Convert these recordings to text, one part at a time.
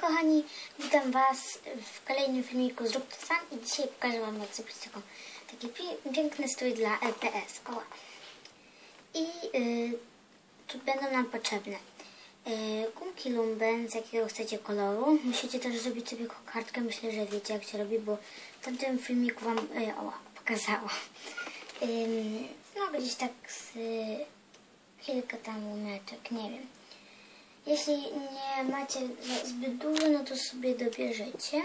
Kochani, witam Was w kolejnym filmiku Zrób to sam i dzisiaj pokażę Wam jak zrobić taką, taki pi- piękny strój dla LPS. Oła. I y, tu będą nam potrzebne y, gumki lumben z jakiego chcecie koloru. Musicie też zrobić sobie kokardkę, myślę, że wiecie jak się robi, bo w tamtym filmiku Wam y, oła, pokazała. Ym, no gdzieś tak z kilka tam gumeczek, nie wiem. Jeśli nie macie zbyt dużo, no to sobie dobierzecie.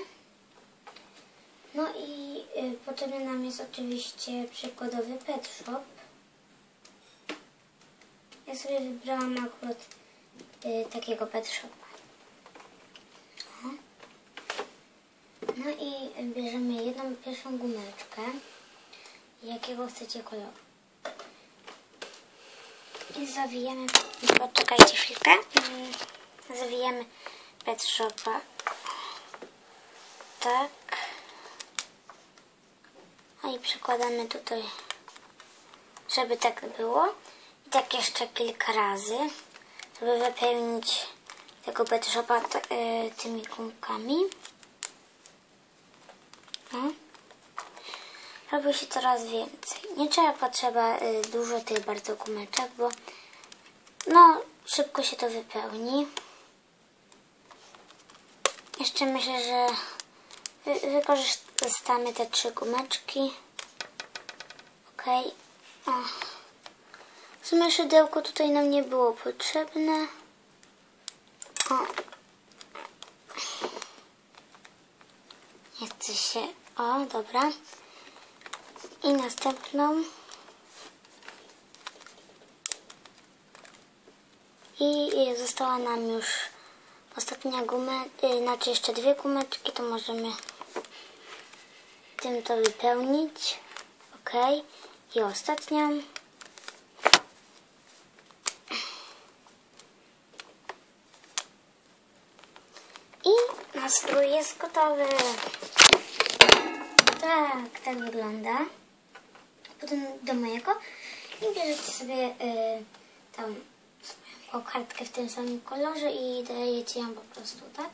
No i y, potrzebny nam jest oczywiście przykładowy pet shop. Ja sobie wybrałam akurat y, takiego pet shopa. No i bierzemy jedną pierwszą gumeczkę. Jakiego chcecie koloru. I zawijamy, poczekajcie chwilkę, Mm, zawijamy pet shopa, tak, a i przykładamy tutaj, żeby tak było i tak jeszcze kilka razy, żeby wypełnić tego pet shopa y, tymi gumkami. No. Robi się coraz więcej. Nie trzeba potrzeba y, dużo tych bardzo gumeczek, bo no szybko się to wypełni. Jeszcze myślę, że wy, wykorzystamy te trzy gumeczki. Ok. O. W sumie szydełko tutaj nam nie było potrzebne. O. Nie chce się. O, dobra. I następną. I została nam już ostatnia guma, y, znaczy jeszcze dwie gumeczki, to możemy tym to wypełnić. Ok. I ostatnią. I nastrój jest gotowy. Tak, tak wygląda. Potem do mojego i bierzecie sobie y, tam swoją kartkę w tym samym kolorze i dajecie ją po prostu, tak?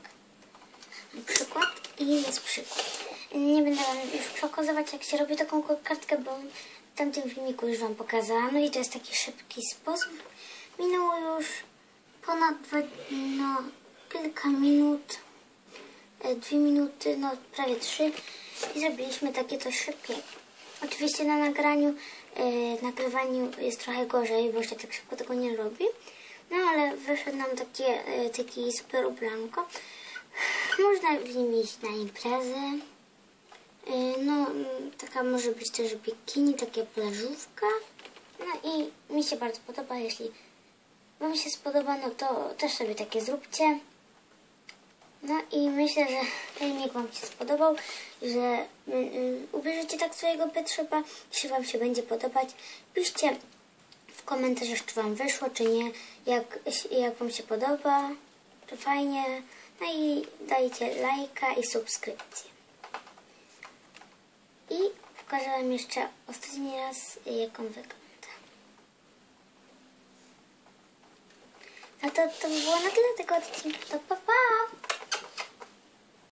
Przykład i jest przykład. Nie będę Wam już pokazywać jak się robi taką kartkę, bo w tamtym filmiku już Wam pokazałam. No i to jest taki szybki sposób. Minęło już ponad dwa, no, kilka minut e, dwie minuty, no prawie trzy i zrobiliśmy takie coś szybkiego. Oczywiście na nagraniu, e, nagrywaniu jest trochę gorzej, bo się tak szybko tego nie robi. No ale wyszedł nam takie, e, taki super ubranko. Można w nim iść na imprezy. E, no taka może być też bikini, taka plażówka. No i mi się bardzo podoba, jeśli Wam się spodoba, no to też sobie takie zróbcie. No i myślę, że filmik Wam się spodobał, że y, y, ubierzecie tak swojego Petrzepa. Jeśli Wam się będzie podobać, piszcie w komentarzach, czy Wam wyszło, czy nie, jak, jak Wam się podoba, czy fajnie. No i dajcie lajka i subskrypcję. I pokażę Wam jeszcze ostatni raz, jak on wygląda. No to, to by było na tyle tego odcinka. To pa.